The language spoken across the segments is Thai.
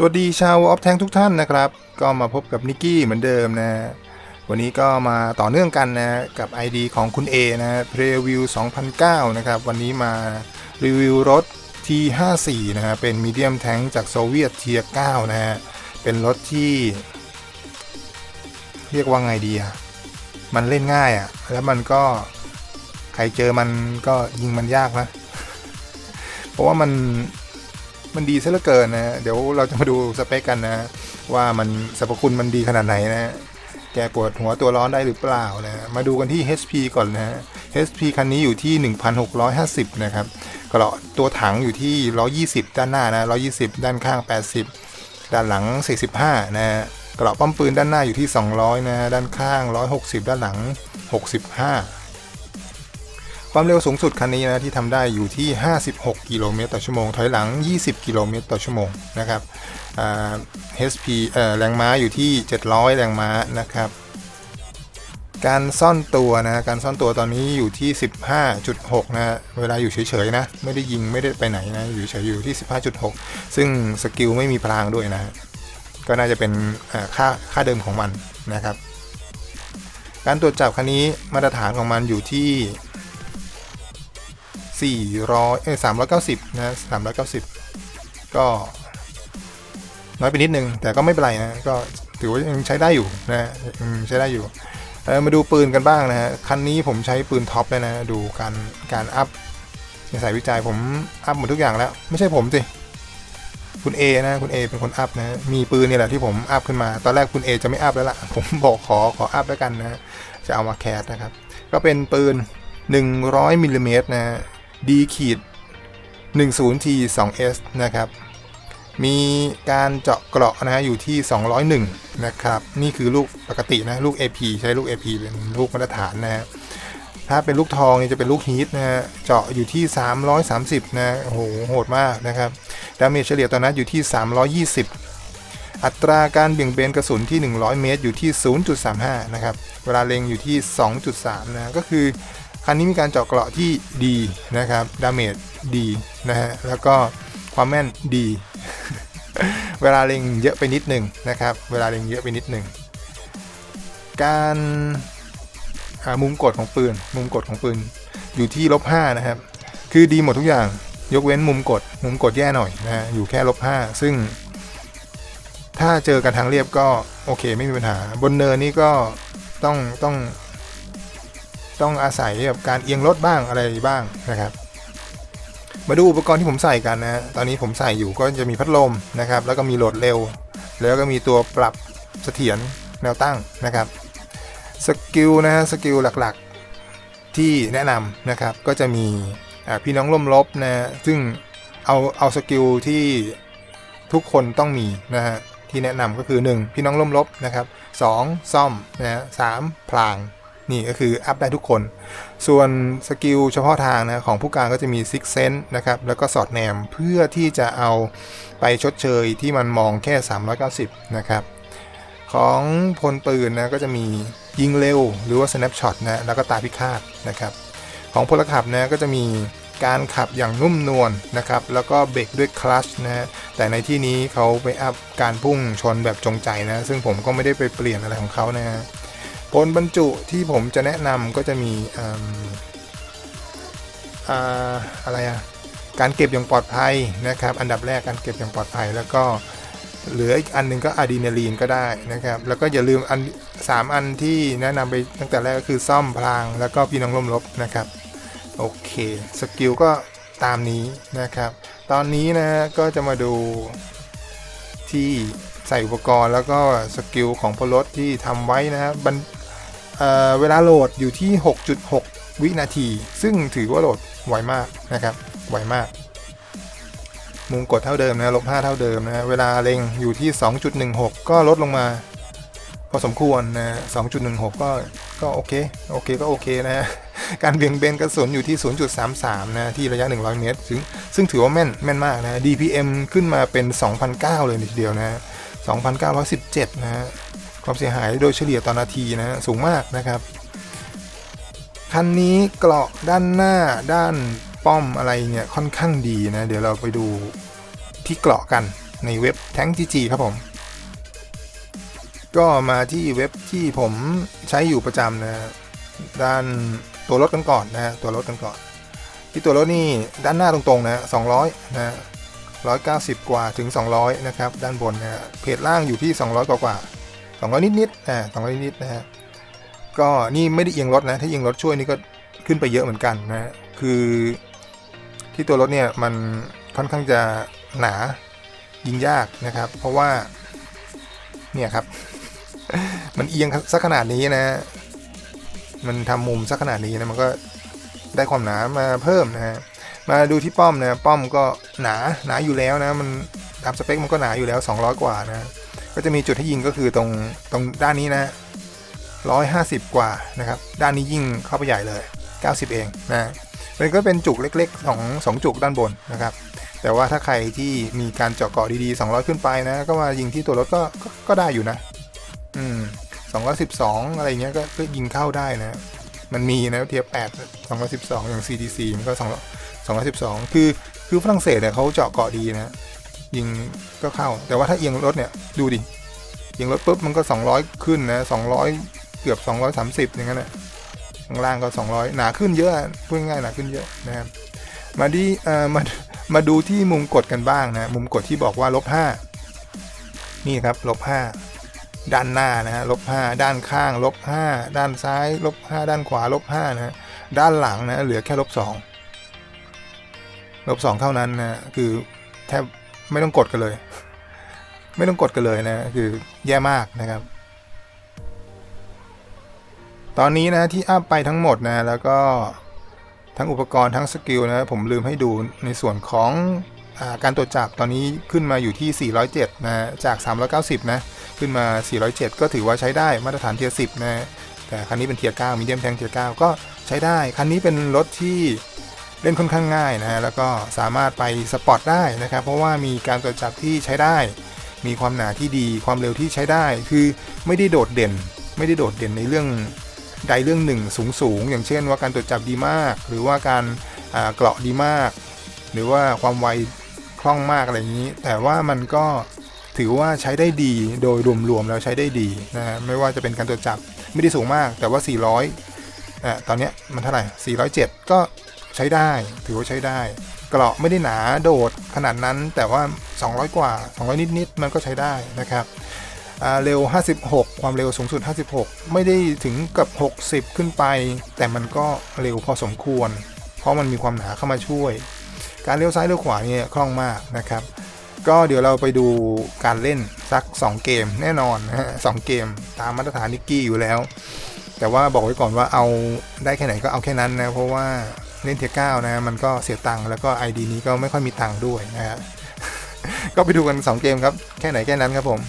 สวัสดีชาวออฟแทงทุกท่านนะครับ ก็มาพบกับนิกกี้เหมือนเดิมนะ วันนี้ก็มาต่อเนื่องกันนะกับ ID ของคุณ A นะเพรวิว2009 นะครับ วันนี้มารีวิวรถ T54 นะฮะเป็นมีเดียมแทงจากโซเวียตเทีย9นะฮะเป็นรถที่ เรียกว่าไงดีอะมันเล่นง่ายอะแล้วมันก็ใครเจอมันก็ยิงมันยากนะเพราะว่ามัน มันดีซะเหลือเกินนะเดี๋ยวเราจะมาดูสเปคกันนะ ว่ามันสรรพคุณมันดีขนาดไหนนะแกปวดหัวตัวร้อนได้หรือเปล่านะมาดูกันที่ HP ก่อนนะ HP คันนี้อยู่ที่ 1650 นะครับกระตัวถังอยู่ที่ 120 ด้านหน้านะ 120 ด้านข้าง 80 ด้านหลัง 45 นะกระป้อมปืนด้านหน้าอยู่ที่ 200 นะ ด้านข้าง 160 ด้านหลัง 65 ความเร็วสูงสุดคันนี้นะที่ทำได้อยู่ที่ 56 กิโลเมตรต่อชั่วโมง ถอยหลัง 20 กิโลเมตรต่อชั่วโมงนะครับ HP แรงม้าอยู่ที่ 700 แรงม้านะครับ การซ่อนตัวนะการซ่อนตัวตอนนี้อยู่ที่ 15.6 นะ เวลาอยู่เฉยๆนะ ไม่ได้ยิงไม่ได้ไปไหนนะ อยู่เฉยอยู่ที่ 15.6 ซึ่งสกิลไม่มีพลางด้วยนะ ก็น่าจะเป็นค่าค่าเดิมของมันนะครับ การตรวจจับคันนี้มาตรฐานของมันอยู่ที่ 400เอ้ย390 นะ 390 ก็ น้อยไปนิดนึง แต่ก็ไม่เป็นไรนะ ก็ถือว่ายังใช้ได้อยู่นะใช้ได้อยู่เออมาดูปืนกันบ้างนะฮะ คันนี้ผมใช้ปืนท็อปเลยนะ ดูการการอัพในสายวิจัยผมอัพหมดทุกอย่างแล้ว ไม่ใช่ผมสิ คุณ A นะ คุณ A เป็นคนอัพนะ มีปืนนี่แหละที่ผมอัพขึ้นมา ตอนแรกคุณ A จะไม่อัพแล้วล่ะ ผมบอกขอขออัพแล้วกันนะ จะเอามาแคสนะครับ ก็เป็นปืน 100มิลลิเมตรนะ D ขีด 10T 2S นะครับ มีการเจาะเกราะนะฮะอยู่ที่ 201 นะครับ นี่คือลูกปกตินะ ลูก AP ใช้ลูก AP เป็นลูกมาตรฐานนะฮะถ้าเป็นลูกทองนี่จะเป็นลูกฮีทนะฮะ เจาะอยู่ที่ 330 นะโอ้โหโหดมากนะครับดาเมจเฉลี่ยตอนนั้นอยู่ที่ 320 อัตราการเบี่ยงเบนกระสุนที่ 100 เมตร อยู่ที่ 0.35 นะครับ เวลาเล็งอยู่ที่ 2.3 นะ ก็คือ คันนี้มีการเจาะเกราะที่ดีนะครับ ดาเมจดีนะฮะ แล้วก็ความแม่นดี เวลาเล็งเยอะไปนิดหนึ่งนะครับ เวลาเล็งเยอะไปนิดหนึ่ง การอ่ามุมกดของปืน มุมกดของปืนอยู่ที่ลบ5นะครับ คือดีหมดทุกอย่าง ยกเว้นมุมกด มุมกดแย่หน่อยนะฮะอยู่แค่ลบ5ซึ่ง ถ้าเจอกันทางเรียบก็โอเคไม่มีปัญหา บนเนินนี่ก็ต้องต้อง ต้องอาศัยแบบการเอียงรถบ้างอะไรบ้างนะครับ มาดูอุปกรณ์ที่ผมใส่กันนะตอนนี้ผมใส่อยู่ก็จะมีพัดลมนะครับ แล้วก็มีโหลดเร็ว แล้วก็มีตัวปรับเสถียรแนวตั้งนะครับสกิลนะฮะสกิลหลักๆที่แนะนำนะครับก็จะมีพี่น้องล่มลบนะฮะซึ่งเอาเอาสกิลที่ทุกคนต้องมีนะฮะที่แนะนำก็คือ 1 พี่น้องล่มลบนะครับ 2 ซ่อมนะฮะสามพลาง นี่ก็คืออัพได้ทุกคน ส่วนสกิลเฉพาะทางนะของผู้การก็จะมี Six Sense นะครับแล้วก็สอดแนมเพื่อที่จะเอาไปชดเชยที่มันมองแค่ 390 นะครับ ของพลปืนนะก็จะมียิงเร็วหรือว่า snapshot นะแล้วก็ตาพิฆาตนะครับ ของพลขับนะก็จะมีการขับอย่างนุ่มนวลนะครับ แล้วก็เบรกด้วยคลัชนะฮะ แต่ในที่นี้เขาไปอัพการพุ่งชนแบบจงใจนะ ซึ่งผมก็ไม่ได้ไปเปลี่ยนอะไรของเขานะฮะ ผลบรรจุที่ผมจะแนะนำก็จะมีอะไรอะการเก็บอย่างปลอดภัยนะครับ อันดับแรกการเก็บอย่างปลอดภัย แล้วก็เหลืออีกอันหนึงก็อะดรีนาลีนก็ได้นะครับ แล้วก็อย่าลืมอันสามอันที่แนะนำไปตั้งแต่แรกก็คือซ่อมพลางแล้วก็พี่น้องลมลบนะครับ โอเคสกิลก็ตามนี้นะครับ ตอนนี้นะก็จะมาดูที่ใส่อุปกรณ์แล้วก็สกิลของพลรถที่ทำไว้นะครับ เเวลาโหลดอยู่ที่ 6.6 วินาที ซึ่งถือว่าโหลดไวมากนะครับ ไวมาก มุมกดเท่าเดิมนะลบ5เท่าเดิมนะเวลาเล็งอยู่ที่ 2.16 ก็ลดลงมา พอสมควรนะ2.16 ก็ก็โอเค โอเคก็โอเคนะ การเบี่ยงเบนกระสุนอยู่ที่ 0.33 นะ ที่ระยะ 100 เมตร ซึ่งซึ่งถือว่าแม่น แม่นมากนะ DPM ขึ้นมาเป็น 2,009 เลยทีเดียวนะ 2,917 นะ ความเสียหายโดยเฉลี่ยต่อนาทีนะสูงมากนะครับคันนี้เกราะด้านหน้าด้านป้อมอะไรเนี่ยค่อนข้างดีนะ เดี๋ยวเราไปดูที่เกราะกันในเว็บแทงจีจีครับผม ก็มาที่เว็บที่ผมใช้อยู่ประจำนะด้านตัวรถกันก่อนนะตัวรถกันก่อน ที่ตัวรถนี่ด้านหน้าตรงๆนะ200นะ190 กว่าถึง 200 นะครับ ด้านบนนะเพจล่างอยู่ที่ 200 กว่ากว่า 200นิดๆนะ200นิดๆนะฮะก็นี่ไม่ได้เอียงรถนะ ถ้าเอียงรถช่วยนี่ก็ขึ้นไปเยอะเหมือนกันนะคือที่ตัวรถเนี่ยมันค่อนข้างจะหนายิงยากนะครับ เพราะว่าเนี่ยครับ มันเอียงสักขนาดนี้นะ มันทำมุมสักขนาดนี้นะมันก็ได้ความหนามาเพิ่มนะฮะมาดูที่ป้อมนะป้อมก็หนาหนาอยู่แล้วนะ มันตามสเปคมันก็หนาอยู่แล้ว 200 กว่านะ ก็จะมีจุดให้ยิงก็คือตรงตรงด้านนี้นะ150กว่านะครับ ด้านนี้ยิ่งเข้าไปใหญ่เลย 90 เองนะมันก็เป็นจุกเล็กๆของสองจุกด้านบนนะครับ แต่ว่าถ้าใครที่มีการเจาะเกาะดีๆ 200 ขึ้นไปนะ ก็มายิงที่ตัวรถก็ก็ก็ได้อยู่นะ อืม212 อะไรเงี้ยก็ก็ยิงเข้าได้นะ มันมีนะเทียบ8 212 อย่าง CDC มันก็2 212 คือคือฝรั่งเศสเนี่ยเขาเจาะเกาะดีนะ ยิงก็เข้า แต่ว่าถ้าเอียงรถเนี่ยดูดิเอียงรถปุ๊บมันก็ 200 ขึ้นนะ200 เกือบ 230 อย่างนั้นแหละข้างล่างก็ 200 หนาขึ้นเยอะพูดง่ายหนาขึ้นเยอะนะครับมาดีเอ่อมามาดูที่มุมกดกันบ้างนะมุมกดที่บอกว่าลบ5นี่ครับลบ5ด้านหน้านะฮะลบ5ด้านข้างลบ5ด้านซ้ายลบ5ด้านขวาลบ5นะฮะด้านหลังนะเหลือแค่ลบ2ลบ2เท่านั้นนะคือแทบ ไม่ต้องกดกันเลย ไม่ต้องกดกันเลยนะ คือแย่มากนะครับ ตอนนี้นะที่อัพไปทั้งหมดนะ แล้วก็ทั้งอุปกรณ์ทั้งสกิลนะผมลืมให้ดูในส่วนของอาการตรวจจับตอนนี้ขึ้นมาอยู่ที่ 407 นะ จาก 390 นะ ขึ้นมา 407 ก็ถือว่าใช้ได้มาตรฐานเทียร์10 นะ แต่คันนี้เป็นเทียร์9มีเดียมแทงเทียร์9ก็ใช้ได้ คันนี้เป็นรถที่ เล่นค่อนข้างง่ายนะฮะแล้วก็สามารถไปสปอร์ตได้นะครับ เพราะว่ามีการตรวจจับที่ใช้ได้ มีความหนาที่ดี ความเร็วที่ใช้ได้ คือไม่ได้โดดเด่น ไม่ได้โดดเด่นในเรื่องใดเรื่องหนึ่งสูงสูงอย่างเช่นว่าการตรวจจับดีมาก หรือว่าการเกราะดีมาก หรือว่าความไวคล่องมากอะไรอย่างนี้ แต่ว่ามันก็ถือว่าใช้ได้ดีโดยรวมๆแล้วใช้ได้ดีนะฮะไม่ว่าจะเป็นการตรวจจับไม่ได้สูงมาก แต่ว่า 400อ่ตอนนี้มันเท่าไหร่407 ก็ ใช้ได้ ถือว่าใช้ได้ เกราะไม่ได้หนาโดดขนาดนั้นแต่ว่า 200 กว่า 200 นิดๆมันก็ใช้ได้นะครับเร็ว 56 ความเร็วสูงสุด 56 ไม่ได้ถึงกับ 60 ขึ้นไป แต่มันก็เร็วพอสมควร เพราะมันมีความหนาเข้ามาช่วย การเลี้ยวซ้ายเลี้ยวขวาเนี่ยคล่องมากนะครับ ก็เดี๋ยวเราไปดูการเล่นสัก 2 เกมแน่นอนนะฮะสเกมตามมาตรฐานนิกกี้อยู่แล้ว แต่ว่าบอกไว้ก่อนว่าเอาได้แค่ไหนก็เอาแค่นั้นนะ เพราะว่า เล่นเทียเก้านะมันก็เสียตังค์แล้วก็ ID นี้ก็ไม่ค่อยมีตังค์ด้วยนะฮะก็ไปดูกัน 2 เกมครับ แค่ไหนแค่นั้นครับผม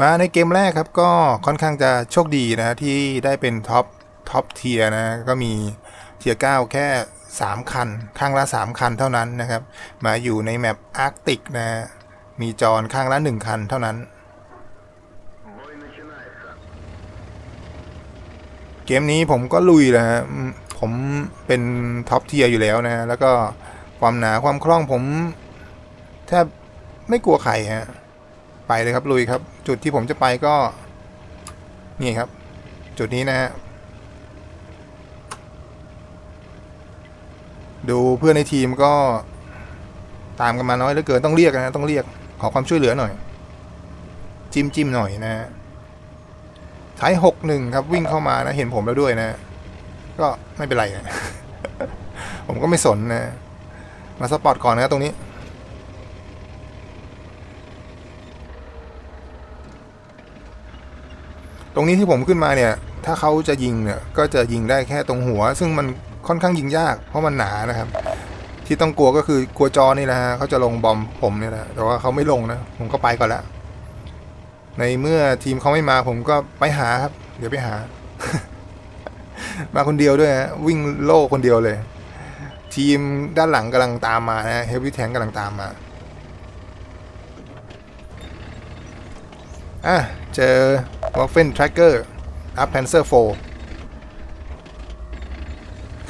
มาในเกมแรกครับก็ค่อนข้างจะโชคดีนะที่ได้เป็นท็อปท็อปเทียนะก็มีเทียเก้าแค่ 3 คัน ข้างละ 3 คันเท่านั้นนะครับ มาอยู่ในแมปอาร์กติกนะมีจอนข้างละ 1 คันเท่านั้น เกมนี้ผมก็ลุยแล้วฮะผมเป็นท็อปเทียร์อยู่แล้วนะ แล้วก็ความหนาความคล่องผมแทบไม่กลัวใครฮะไปเลยครับลุยครับ จุดที่ผมจะไปก็ นี่ครับ จุดนี้นะฮะดูเพื่อนในทีมก็ตามกันมาน้อยเหลือเกินต้องเรียกนะต้องเรียกขอความช่วยเหลือหน่อย จิ้มจิ้มหน่อยนะฮะ ท้ายหกหนึ่งครับวิ่งเข้ามานะเห็นผมแล้วด้วยนะ ก็ไม่เป็นไรนะผมก็ไม่สนนะ มาสปอร์ตก่อนนะตรงนี้ตรงนี้ที่ผมขึ้นมาเนี่ย ถ้าเขาจะยิงเนี่ย ก็จะยิงได้แค่ตรงหัว ซึ่งมันค่อนข้างยิงยาก เพราะมันหนานะครับ ที่ต้องกลัวก็คือกลัวจอนี่นะฮะเขาจะลงบอมผมเนี่ยแหละแต่ว่าเขาไม่ลงนะ ผมก็ไปก่อนแล้ว ในเมื่อทีมเขาไม่มาผมก็ไปหาครับ เดี๋ยวไปหา มาคนเดียวด้วยฮะวิ่งโล่คนเดียวเลย ทีมด้านหลังกำลังตามมานะเฮฟวี่แทงกำลังตามมาอะเจอวอฟเฟนทรัคเกอร์อัพแพนเซอร์โฟ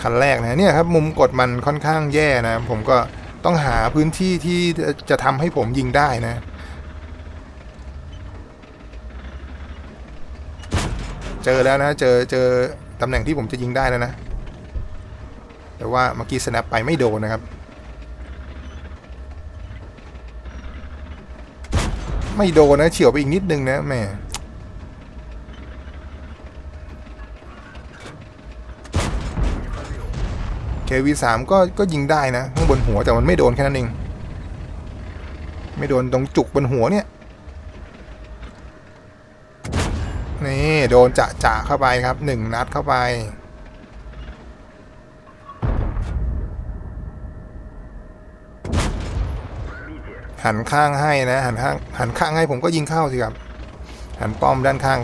คันแรกนะเนี่ยครับมุมกดมันค่อนข้างแย่นะ ผมก็ต้องหาพื้นที่ที่จะทำให้ผมยิงได้นะ เจอแล้วนะ เจอเจอตำแหน่งที่ผมจะยิงได้แล้วนะ แต่ว่าเมื่อกี้ snap ไปไม่โดนนะครับ ไม่โดนนะเฉียวไปอีกนิดนึงนะแม่ KV3 ก็ก็ยิงได้นะข้างบนหัวแต่มันไม่โดนแค่นั้นเอง ไม่โดนตรงจุกบนหัวเนี่ย นี่โดนจะจะเข้าไปครับหนึ่งนัดเข้าไป หันข้างให้นะ หันข้างหันข้างให้ผมก็ยิงเข้าสิครับ หันป้อมด้านข้าง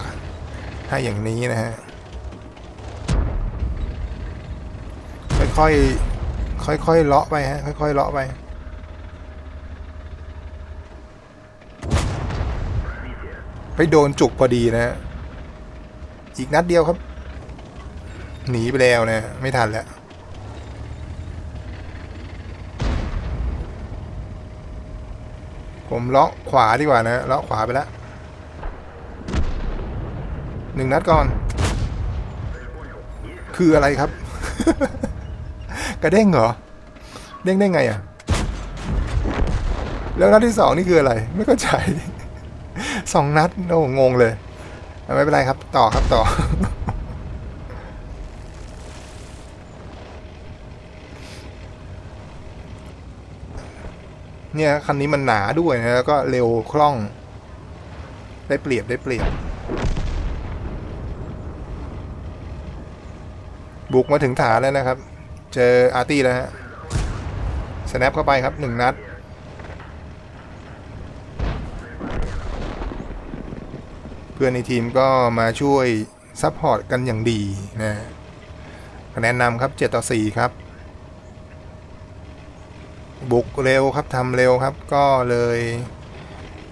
ให้อย่างนี้นะฮะค่อยๆค่อยๆเลาะไปฮะค่อยๆเลาะไปไปโดนจุกพอดีนะฮะ อีกนัดเดียวครับ หนีไปแล้วนะ ไม่ทันแล้ว ผมเลาะขวาดีกว่านะเลาะขวาไปแล้วหนึ่งนัดก่อน คืออะไรครับ กระเด้งเหรอ เด้งได้ไงอะ แล้วนัดที่สองนี่คืออะไร ไม่เข้าใจสองนัดโอ้งงเลย ไม่เป็นไรครับ ต่อครับต่อ เนี่ยคันนี้มันหนาด้วยนะแล้วก็เร็วคล่อง ได้เปรียบได้เปรียบ บุกมาถึงฐานแล้วนะครับ เจออาร์ตี้แล้วฮะสแนปเข้าไปครับหนึ่งนัด พื่อนในทีมก็มาช่วยซัพพอร์ตกันอย่างดีนะคะแนนนำครับ 7 ต่อ 4 ครับ บุกเร็วครับทำเร็วครับ ก็เลย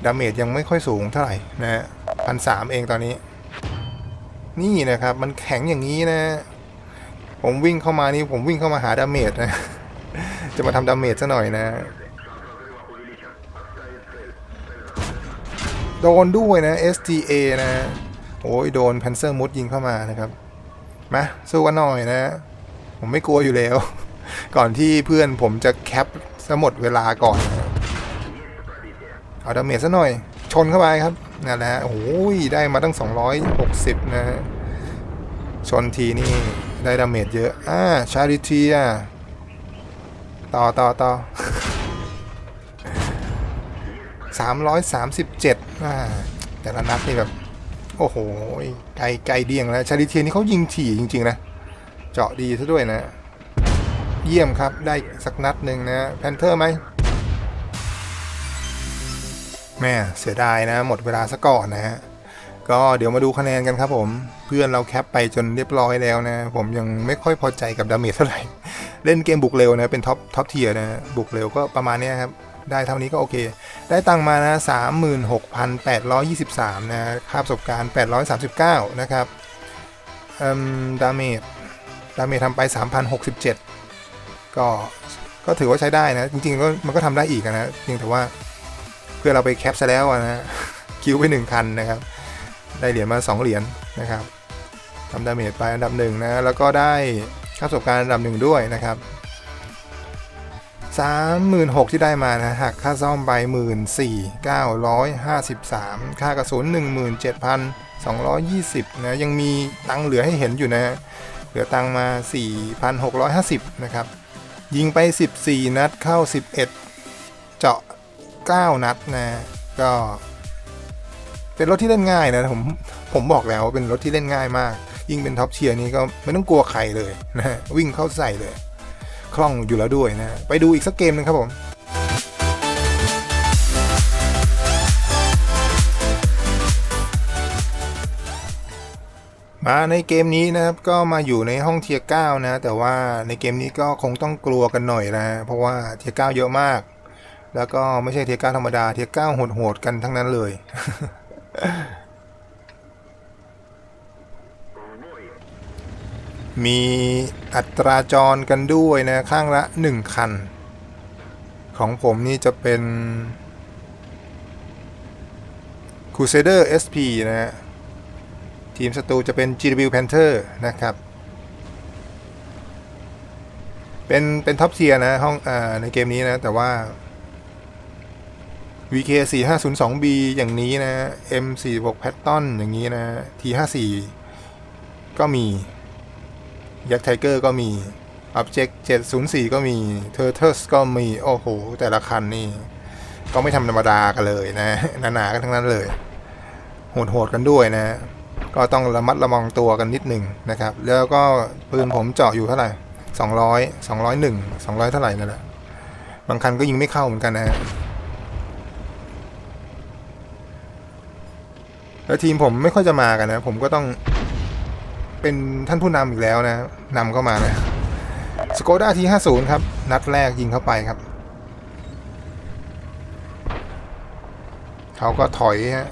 ดาเมจยังไม่ค่อยสูงเท่าไหร่นะฮะพันสามเองตอนนี้ นี่นะครับ มันแข็งอย่างนี้นะ ผมวิ่งเข้ามานี่ผมวิ่งเข้ามาหาดาเมจนะ จะมาทำดาเมจซะหน่อยนะ โดนด้วยนะ STA นะโอ้ยโดนแพนเซอร์มุดยิงเข้ามานะครับ มาสู้กันหน่อยนะ ผมไม่กลัวอยู่แล้ว ก่อนที่เพื่อนผมจะแคปซะหมดเวลาก่อนนะเอาดาเมจซะหน่อย ชนเข้าไปครับนั่นแหละโอ้ยได้มาตั้ง 260 นะฮะชนทีนี่ได้ดาเมจเยอะ อ่าชาริเทียต่อต่อต่อสามร้อยสามสิบเจ็ด แต่ละนัดนี่แบบ โอ้โหไกลไกลเดียงแล้วชาริเทียนี่เขายิงถี่จริง ๆ นะ เจาะดีซะด้วยนะ เยี่ยมครับได้สักนัดหนึ่งนะแพนเทอร์ไหมแม่เสียดายนะ หมดเวลาซะก่อนนะฮะก็เดี๋ยวมาดูคะแนนกันครับผม เพื่อนเราแคปไปจนเรียบร้อยแล้วนะ ผมยังไม่ค่อยพอใจกับดาเมจเท่าไหร่ เล่นเกมบุกเร็วนะ เป็นท็อปท็อปเทียนะ บุกเร็วก็ประมาณนี้ครับ ได้เท่านี้ก็โอเค ได้ตังมานะ 36,823 นะค่าประสบการณ์ 839 นะครับเอ่มดาเมจดาเมจทำไป 3,067 ก็ก็ถือว่าใช้ได้นะ จริงๆก็มันก็ทำได้อีกนะเพียงแต่ว่าเพื่อเราไปแคปซะแล้วอะนะคิวไป 1 คันนะครับ ได้เหรียญมา 2 เหรียญนะครับทำดาเมจไปอันดับหนึ่งนะ แล้วก็ได้ค่าประสบการณ์อันดับหนึ่งด้วยนะครับ สามหมื่นหกที่ได้มานะหักค่าซ่อมไปหมื่นสี่เก้าร้อยห้าสิบสามค่ากระสุนหนึ่งหมื่นเจ็ดพันสองร้อยยี่สิบนะ ยังมีตังค์เหลือให้เห็นอยู่นะ เหลือตังค์มาสี่พันหกร้อยห้าสิบนะครับ ยิงไปสิบสี่นัดเข้าสิบเอ็ดเจาะเก้านัดนะ ก็ เป็นรถที่เล่นง่ายนะ ผม ผมบอกแล้วว่าเป็นรถที่เล่นง่ายมาก ยิ่งเป็นท็อปเชียร์นี้ก็ไม่ต้องกลัวใครเลยนะ วิ่งเข้าใส่เลย คล่องอยู่แล้วด้วยนะไปดูอีกสักเกมหนึงครับผมมาในเกมนี้นะครับก็มาอยู่ในห้องเทียร์9นะ แต่ว่าในเกมนี้ก็คงต้องกลัวกันหน่อยนะ เพราะว่าเทียร์9เยอะมาก แล้วก็ไม่ใช่เทียร์9ธรรมดาเทียร์9โหดๆกันทั้งนั้นเลย มีอัตราจรกันด้วยนะ ข้างละ 1 คัน ของผมนี่จะเป็น Crusader SP นะฮะทีมศัตรูจะเป็น GW Panther นะครับ เป็น เป็นท็อปเทียนะห้องอ่าในเกมนี้นะ แต่ว่า VK 4 5 0 2 B อย่างนี้นะ M 4 6 Patton อย่างนี้นะ T 5 4ก็มี ยักษ์ไทเกอร์ก็มี Object 704 ก็มี Turtles ก็มี โอ้โห แต่ละคันนี่ ก็ไม่ธรรมดากันเลยนะหนาๆกันทั้งนั้นเลย โหดๆกันด้วยนะ ก็ต้องระมัดระวังตัวกันนิดหนึ่งนะครับ แล้วก็ปืนผมเจาะอยู่เท่าไหร่ 200 201 200 เท่าไหร่นั่นแหละบางคันก็ยิงไม่เข้าเหมือนกันนะฮะแล้วทีมผมไม่ค่อยจะมากันนะ ผมก็ต้อง เป็นท่านผู้นำอีกแล้วนะนำเข้ามานะสโกด้าทีห้าศูนย์ครับ นัดแรกยิงเข้าไปครับ เขาก็ถอยฮะ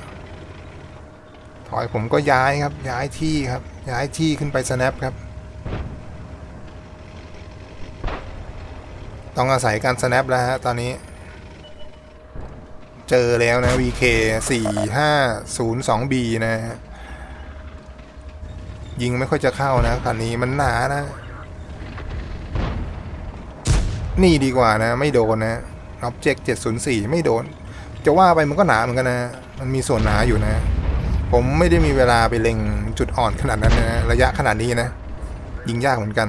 ถอยผมก็ย้ายครับ ย้ายที่ครับ ย้ายที่ขึ้นไปสแนปครับ ต้องอาศัยการสแนปแล้วฮะตอนนี้ เจอแล้วนะ VK 4 5 0 2 B นะฮะ ยิงไม่ค่อยจะเข้านะคันนี้มันหนานะ นี่ดีกว่านะ ไม่โดนนะ Object 704 ไม่โดน จะว่าไปมันก็หนาเหมือนกันนะ มันมีส่วนหนาอยู่นะ ผมไม่ได้มีเวลาไปเล็งจุดอ่อนขนาดนั้นนะระยะขนาดนี้นะ ยิงยากเหมือนกัน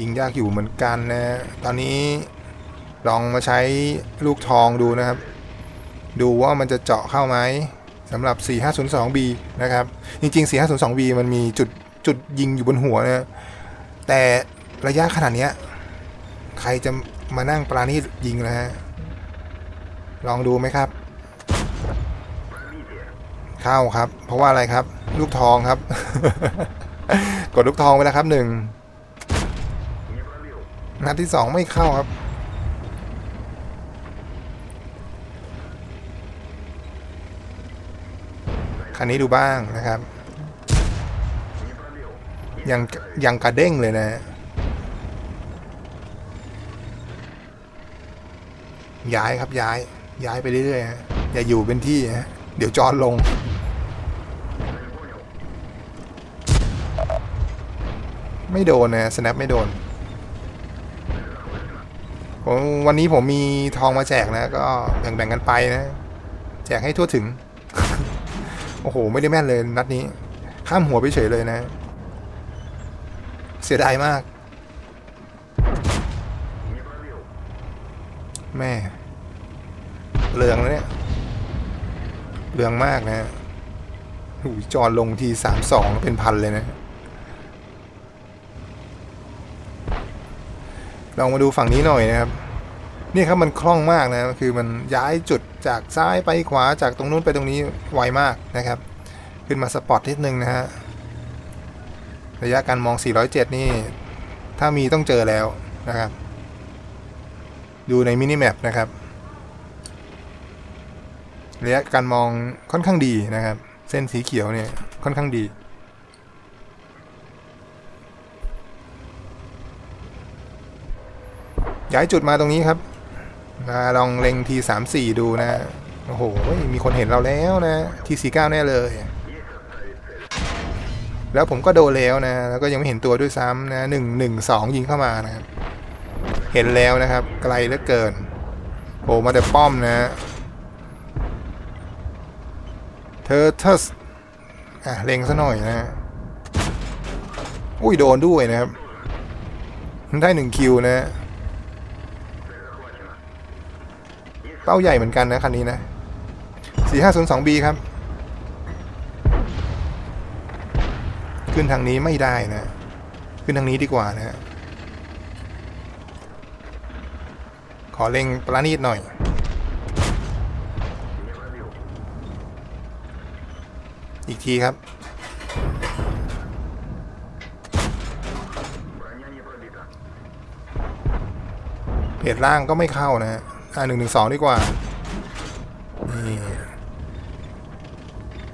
ยิงยากอยู่เหมือนกันนะ ตอนนี้ลองมาใช้ลูกทองดูนะครับ ดูว่ามันจะเจาะเข้าไหม สำหรับ 4502B นะครับ จริง ๆ 4502B มันมีจุดจุดยิงอยู่บนหัวนะแต่ระยะขนาดเนี้ยใครจะมานั่งปราณีตยิงนะฮะ ลองดูไหมครับ เข้าครับ เพราะว่าอะไรครับ ลูกทองครับ กดลูกทองไปแล้วครับหนึ่งนัดที่สองไม่เข้าครับ คันนี้ดูบ้างนะครับ ยังยังกระเด้งเลยนะ ย้ายครับย้าย ย้ายไปเรื่อยๆอย่าอยู่เป็นที่ฮะเดี๋ยวจอนลง ไม่โดนนะ snap ไม่โดนวันนี้ผมมีทองมาแจกนะ ก็แบ่งๆกันไปนะ แจกให้ทั่วถึง อ้โห ไม่ได้แม่นเลยนัดนี้ ข้ามหัวไปเฉยเลยนะ เสียดายมาก แม่เรืองแล้วเนี่ยเรืองมากนะหูยจอดลงทีสามสองเป็นพันเลยนะ ลองมาดูฝั่งนี้หน่อยนะครับ นี่ครับมันคล่องมากนะคือมันย้ายจุดจากซ้ายไปขวาจากตรงนู้นไปตรงนี้ไวมากนะครับ ขึ้นมาสปอตนิดนึงนะฮะระยะการมอง 407 นี่ ถ้ามีต้องเจอแล้วนะครับ ดูในมินิแมปนะครับระยะการมองค่อนข้างดีนะครับ เส้นสีเขียวเนี่ยค่อนข้างดี ย้ายจุดมาตรงนี้ครับ มาลองเล็งทีสามสี่ดูนะ โอ้โห มีคนเห็นเราแล้วนะ ทีสี่เก้าแน่เลย แล้วผมก็โดนแล้วนะ แล้วก็ยังไม่เห็นตัวด้วยซ้ำนะหนึ่งหนึ่งสองยิงเข้ามานะครับ เห็นแล้วนะครับ ไกลเหลือเกินโผล่มาแต่ป้อมนะเธอเทสอะเล็งซะหน่อยนะ อุ้ยโดนด้วยนะครับ ได้หนึ่งคิวนะ เป้าใหญ่เหมือนกันนะคันนี้นะ 4502B ครับ ขึ้นทางนี้ไม่ได้นะ ขึ้นทางนี้ดีกว่านะขอเล็งปราณีตหน่อย อีกทีครับ เพจล่างก็ไม่เข้านะฮะ อ่าหนึ่งหนึ่งสองดีกว่านี่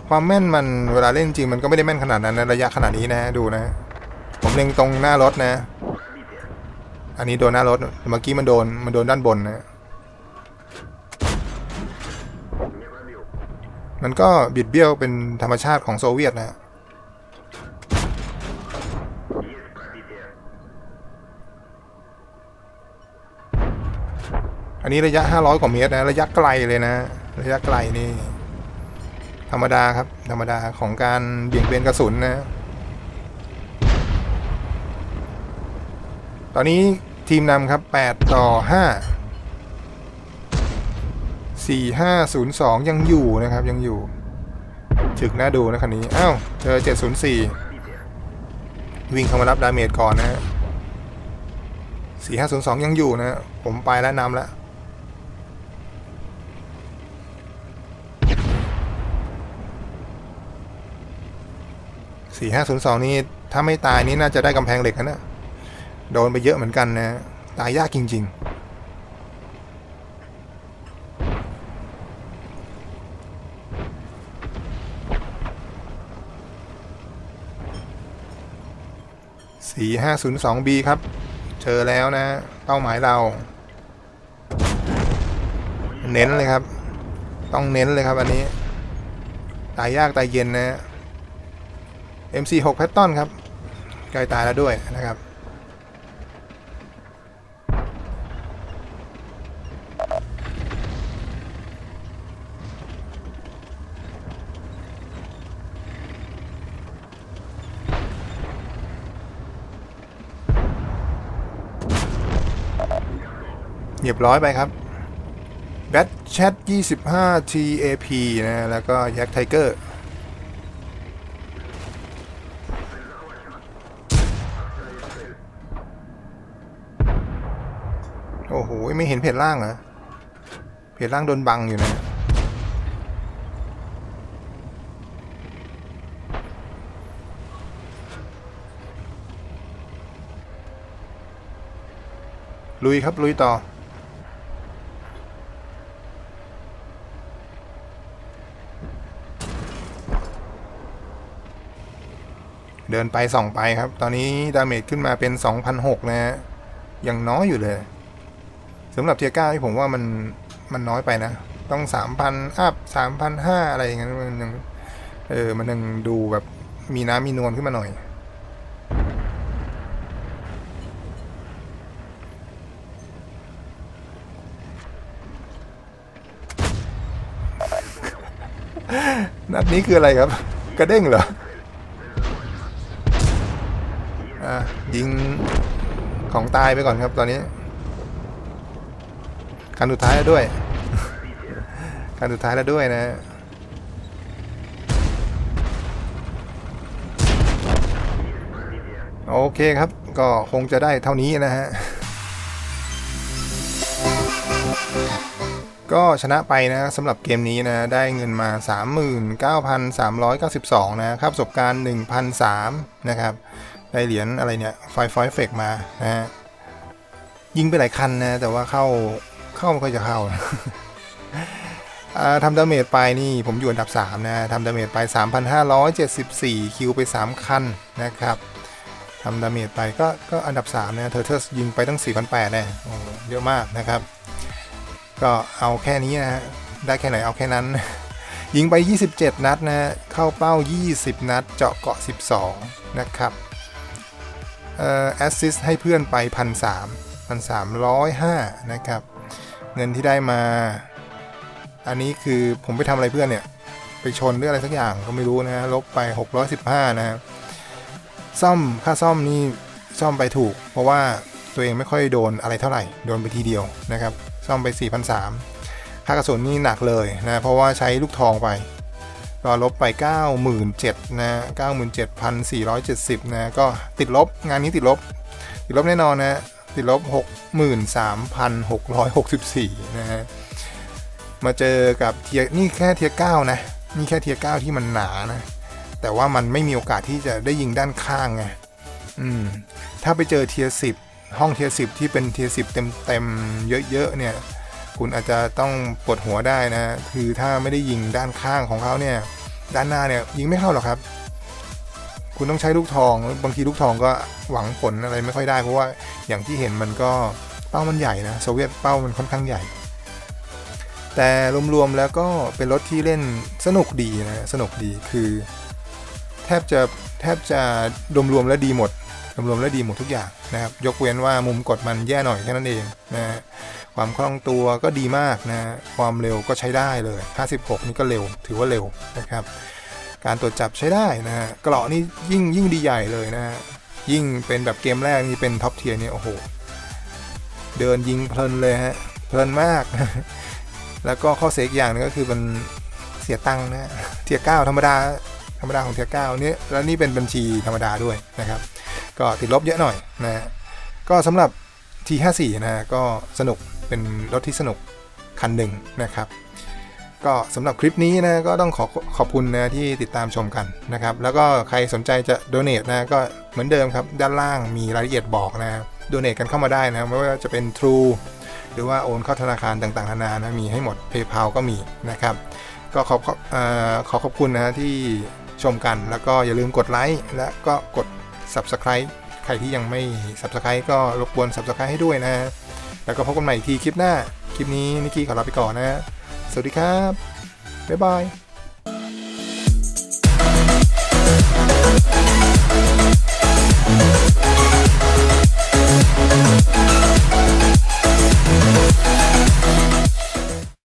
ความแม่นมันเวลาเล่นจริงมันก็ไม่ได้แม่นขนาดนั้นนะระยะขนาดนี้นะดูนะ ผมเล็งตรงหน้ารถนะ อันนี้โดนหน้ารถ เมื่อกี้มันโดนมันโดนด้านบนนะมันก็บิดเบี้ยวเป็นธรรมชาติของโซเวียตนะ อันนี้ระยะ 500 กว่าเมตรนะ ระยะไกลเลยนะ ระยะไกลนี่ ธรรมดาครับ ธรรมดาของการเบี่ยงเบนกระสุนนะ ตอนนี้ทีมนำครับ 8 ต่อ 5 4 5 0 2 ยังอยู่นะครับ ยังอยู่ ถึกน่าดูนะคันนี้ อ้าวเจอ 704 วิ่งเข้ามารับดาเมจก่อนนะฮะ4502 ยังอยู่นะ ผมไปแล้วนำแล้ว สี่ห้าศูนย์สองนี่ถ้าไม่ตายนี่น่าจะได้กำแพงเหล็กนะเนี่ยโดนไปเยอะเหมือนกันนะ ตายยากจริงๆสี่ห้าศูนย์สองบีครับ เจอแล้วนะ เป้าหมายเรา เน้นเลยครับ ต้องเน้นเลยครับอันนี้ ตายยากตายเย็นนะ MC6 แพตตอนครับใกล้ตายแล้วด้วยนะครับ เรียบร้อยไปครับแบทแชท25 TAP นะ แล้วก็ยักไทเกอร์ โอ้โห ไม่เห็นเพจล่างเหรอ เพจล่างโดนบังอยู่นะ ลุยครับ ลุยต่อ เดินไปส่องไปครับ ตอนนี้ดาเมจขึ้นมาเป็น 2,006นะฮะยังน้อยอยู่เลย สำหรับเทียก้าที่ผมว่ามันมันน้อยไปนะ ต้อง3,000อัพ3,500อะไรอย่างเงี้ยมันยังเออมันยังดูแบบมีน้ำมีนวลขึ้นมาหน่อย นัดนี้คืออะไรครับ กระเด้งเหรอ อะ ยิงของตายไปก่อนครับตอนนี้ คันสุดท้ายแล้วด้วย คันสุดท้ายแล้วด้วยนะโอเคครับ ก็คงจะได้เท่านี้นะฮะ ก็ชนะไปนะสำหรับเกมนี้นะ ได้เงินมา 39,392 นะค่าประสบการณ์ 1,003นะครับ ได้เหรียญอะไรเนี่ย ไฟฟอยเฟกมานะฮะยิงไปหลายคันนะ แต่ว่าเข้า เข้าไม่ค่อยจะเข้าทำดาเมจไปนี่ผมอยู่อันดับ 3 นะทำดาเมจไป 3,574 คิวไป 3 คันนะครับทำดาเมจไปก็ก็อันดับ 3 นะเทอร์เทสยิงไปตั้ง 4,800นะโอ้เยอะมากนะครับ ก็เอาแค่นี้นะฮะได้แค่ไหนเอาแค่นั้น ยิงไป 27 นัดนะเข้าเป้า 20 นัด เจาะเกาะ 12 นะครับเอ่อแอสซิสให้เพื่อนไป 1,300 1,305 นะครับ เงินที่ได้มา อันนี้คือผมไปทำอะไรเพื่อนเนี่ย ไปชนหรืออะไรสักอย่างก็ไม่รู้นะลบไป 615 นะซ่อมค่าซ่อมนี่ซ่อมไปถูก เพราะว่าตัวเองไม่ค่อยโดนอะไรเท่าไหร่ โดนไปทีเดียวนะครับ ซ่อมไป4,300ค่ากระสุนนี่หนักเลยนะ เพราะว่าใช้ลูกทองไปก็ลบไป 97,000นะ97,470 นะ ก็ติดลบ งานนี้ติดลบ ติดลบแน่นอนนะ ติดลบ 63,664 นะฮะ มาเจอกับเทียนี่แค่เทียเก้านะ นี่แค่เทียเก้าที่มันหนานะ แต่ว่ามันไม่มีโอกาสที่จะได้ยิงด้านข้างไง อืม ถ้าไปเจอเทียสิบห้องเทียสิบที่เป็นเทียสิบเต็มเต็มๆเยอะๆเนี่ย คุณอาจจะต้องปวดหัวได้นะ คือถ้าไม่ได้ยิงด้านข้างของเขาเนี่ย ด้านหน้าเนี่ยยิงไม่เข้าหรอกครับ คุณต้องใช้ลูกทอง บางทีลูกทองก็หวังผลอะไรไม่ค่อยได้ เพราะว่าอย่างที่เห็นมันก็เป้ามันใหญ่นะโซเวียตเป้ามันค่อนข้างใหญ่ แต่รวมๆแล้วก็เป็นรถที่เล่นสนุกดีนะสนุกดีคือ แทบจะแทบจะรวมๆแล้วดีหมดรวมๆแล้วดีหมดทุกอย่างนะครับยกเว้นว่ามุมกดมันแย่หน่อยแค่นั้นเองนะความคล่องตัวก็ดีมากนะความเร็วก็ใช้ได้เลย 56 นี่ก็เร็วถือว่าเร็วนะครับ การตรวจจับใช้ได้นะฮะเกราะนี่ยิ่งยิ่งดีใหญ่เลยนะฮะยิ่งเป็นแบบเกมแรกนี่เป็นท็อปเทียร์เนี่ยโอ้โห เดินยิงเพลินเลยฮะเพลินมาก แล้วก็ข้อเสียอีกอย่างนึงก็คือมันเสียตังค์นะเทียร์เก้าธรรมดาธรรมดาของเทียร์เก้านี่แล้วนี่เป็นบัญชีธรรมดาด้วยนะครับ ก็ติดลบเยอะหน่อยนะฮะก็สำหรับ T54 นะฮะก็สนุกเป็นรถที่สนุกคันหนึ่งนะครับ ก็สำหรับคลิปนี้นะก็ต้องขอขอบคุณนะที่ติดตามชมกันนะครับ แล้วก็ใครสนใจจะ donate นะก็เหมือนเดิมครับด้านล่างมีรายละเอียดบอกนะ donate กันเข้ามาได้นะไม่ว่าจะเป็น True หรือว่าโอนเข้าธนาคารต่างๆนานานะมีให้หมด PayPal ก็มีนะครับ ก็ขอขอขอขอบคุณนะที่ชมกันแล้วก็อย่าลืมกดไลค์และก็กด Subscribe ใครที่ยังไม่ Subscribe ก็รบกวน Subscribe ให้ด้วยนะ แล้วก็พบกันใหม่อีกทีคลิปหน้า คลิปนี้นิกกี้ขอลาไปก่อนนะ สวัสดีครับ บ๊ายบาย